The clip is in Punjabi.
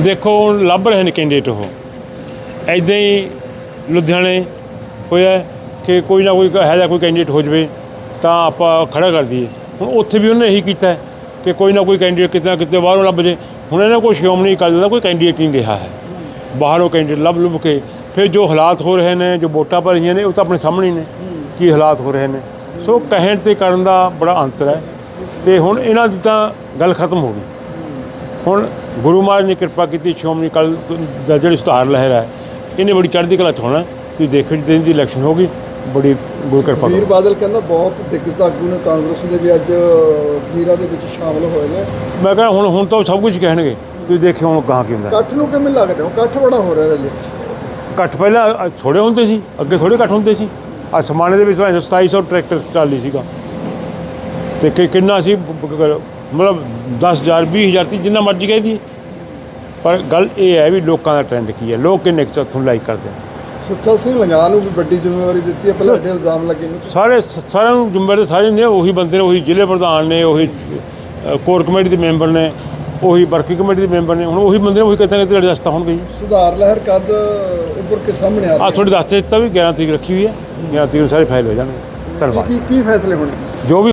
ਦੇਖੋ, ਹੁਣ ਲੱਭ ਰਹੇ ਨੇ ਕੈਂਡੀਡੇਟ ਉਹ। ਐਦਾਂ ਹੀ ਲੁਧਿਆਣੇ ਹੋਇਆ ਕਿ ਕੋਈ ਨਾ ਕੋਈ ਹੈ ਜਾਂ ਕੋਈ ਕੈਂਡੀਡੇਟ ਹੋ ਜਵੇ, ਤਾਂ ਆਪਾਂ ਖੜਾ ਕਰ ਦਈਏ। ਹੁਣ ਉੱਥੇ ਵੀ ਉਹਨੇ ਇਹੀ ਕੀਤਾ ਕਿ ਕੋਈ ਨਾ ਕੋਈ ਕੈਂਡੀਡੇਟ ਕਿਤੇ ਨਾ ਕਿਤੇ ਬਾਹਰੋਂ ਲੱਭ ਜੇ। ਹੁਣ ਇਹਨਾਂ ਕੋਲ ਸ਼੍ਰੋਮਣੀ ਅਕਾਲੀ ਦਲ ਦਾ ਕੋਈ ਕੈਂਡੀਡੇਟ ਨਹੀਂ ਰਿਹਾ ਹੈ। ਬਾਹਰੋਂ ਕੈਂਡੀਡੇਟ ਲੱਭ ਲੁੱਭ ਕੇ ਫਿਰ ਜੋ ਹਾਲਾਤ ਹੋ ਰਹੇ ਨੇ, ਜੋ ਵੋਟਾਂ ਪੈ ਰਹੀਆਂ ਨੇ, ਉਹ ਤਾਂ ਆਪਣੇ ਸਾਹਮਣੇ ਨੇ ਕੀ ਹਾਲਾਤ ਹੋ ਰਹੇ ਨੇ। ਸੋ ਕਹਿਣ ਤੇ ਕਰਨ ਦਾ ਬੜਾ ਅੰਤਰ ਹੈ ਤੇ ਹੁਣ ਇਹਨਾਂ ਦੀ ਤਾਂ ਗੱਲ ਖਤਮ ਹੋ ਗਈ। ਹੁਣ ਗੁਰੂ ਮਹਾਰਾਜ ਨੇ ਕਿਰਪਾ ਕੀਤੀ ਸ਼੍ਰੋਮਣੀ ਅਕਾਲੀ ਦਲ ਜਿਹੜੀ ਸੁਧਾਰ ਲਹਿਰ ਹੈ ਇਹਨੇ ਬੜੀ ਚੜ੍ਹਦੀ ਕਲਾ 'ਚ ਹੋਣਾ ਤੁਸੀਂ ਦੇਖੋ ਜਿੱਦਾਂ ਦੀ ਇਲੈਕਸ਼ਨ ਹੋਗੀ ਬੜੀ ਗੁਰੂ ਕਿਰਪਾ ਵੀਰ ਬਾਦਲ ਕਹਿੰਦਾ ਬਹੁਤ ਦਿੱਗਜ ਆਗੂ ਨੇ ਕਾਂਗਰਸ ਦੇ ਵੀ ਅੱਜ ਜੀਰਾ ਦੇ ਵਿੱਚ ਸ਼ਾਮਲ ਹੋਏ ਨੇ। ਮੈਂ ਕਹਿੰਦਾ ਹੁਣ ਹੁਣ ਤਾਂ ਸਭ ਕੁਝ ਕਹਿਣਗੇ। ਤੁਸੀਂ ਦੇਖਿਓ ਹੁਣ ਕਹਾਂ ਕੀ ਹੁੰਦਾ। ਇਕੱਠ ਨੂੰ ਕਿਵੇਂ ਲੱਗਦਾ ਉਹ ਇਕੱਠ ਬੜਾ ਹੋ ਰਿਹਾ ਰੈਲੀ ਇਕੱਠ ਪਹਿਲਾਂ ਅ, ਥੋੜ੍ਹੇ ਹੁੰਦੇ ਸੀ ਅੱਗੇ ਥੋੜ੍ਹੇ ਇਕੱਠ ਹੁੰਦੇ ਸੀ। ਆ ਸਮਾਣੇ ਦੇ ਵਿੱਚ ਭਾਵੇਂ 2700 ਟਰੈਕਟਰ ਚਾਲੀ ਸੀਗਾ। ਤੇ ਕਿੰਨਾ ਸੀ ਮਤਲਬ 10000 20000 ਤੀ ਜਿੰਨਾ ਮਰਜ਼ੀ ਕਹਿ ਦੀ। ਪਰ ਗੱਲ ਇਹ ਹੈ ਵੀ ਲੋਕਾਂ ਦਾ ਟ੍ਰੈਂਡ ਕੀ ਹੈ? ਲੋਕ ਕਿੰਨੇ ਕੁ ਤੁਹਾਨੂੰ ਲਾਈਕ ਕਰਦੇ ਨੇ? ਸੁੱਚਾ ਸਿੰਘ ਲੰਗਾ ਨੂੰ ਵੀ ਵੱਡੀ ਜ਼ਿੰਮੇਵਾਰੀ ਦਿੱਤੀ ਹੈ ਪਹਿਲਾਂ ਇਲਜ਼ਾਮ ਲੱਗੇ ਨੇ। ਸਾਰੇ ਸਾਰਿਆਂ ਨੂੰ ਜ਼ਿੰਮੇਵਾਰ ਸਾਰੇ ਨੇ ਉਹੀ ਬੰਦੇ ਨੇ ਉਹੀ ਜ਼ਿਲ੍ਹੇ ਪ੍ਰਧਾਨ ਨੇ ਉਹੀ ਕੋਰ ਕਮੇਟੀ ਦੇ ਮੈਂਬਰ ਨੇ ਉਹੀ ਵਰਕਿੰਗ ਕਮੇਟੀ ਦੇ ਮੈਂਬਰ ਨੇ ਹੁਣ ਉਹੀ ਬੰਦੇ ਨੇ ਉਹੀ ਕਿਤੇ ਨਾ ਕਿਤੇ ਰਜਸਤਾ ਹੋਣਗੇ ਸੁਧਾਰ ਲਹਿਰ ਕਦ ਉੱਪਰ ਕੇ ਸਾਹਮਣੇ ਆ ਆ ਥੋੜੀ ਦੱਸ ਦਿੱਤਾ ਵੀ 11 ਤਰੀਕ ਰੱਖੀ ਹੋਈ ਹੈ 11 ਤਰੀਕ ਨੂੰ ਸਾਰੇ ਫਾਈਲ ਹੋ ਜਾਣਗੇ। ਧੰਨਵਾਦ। ਕੀ ਫੈਸਲੇ ਹੋਣੇ ਜੋ ਵੀ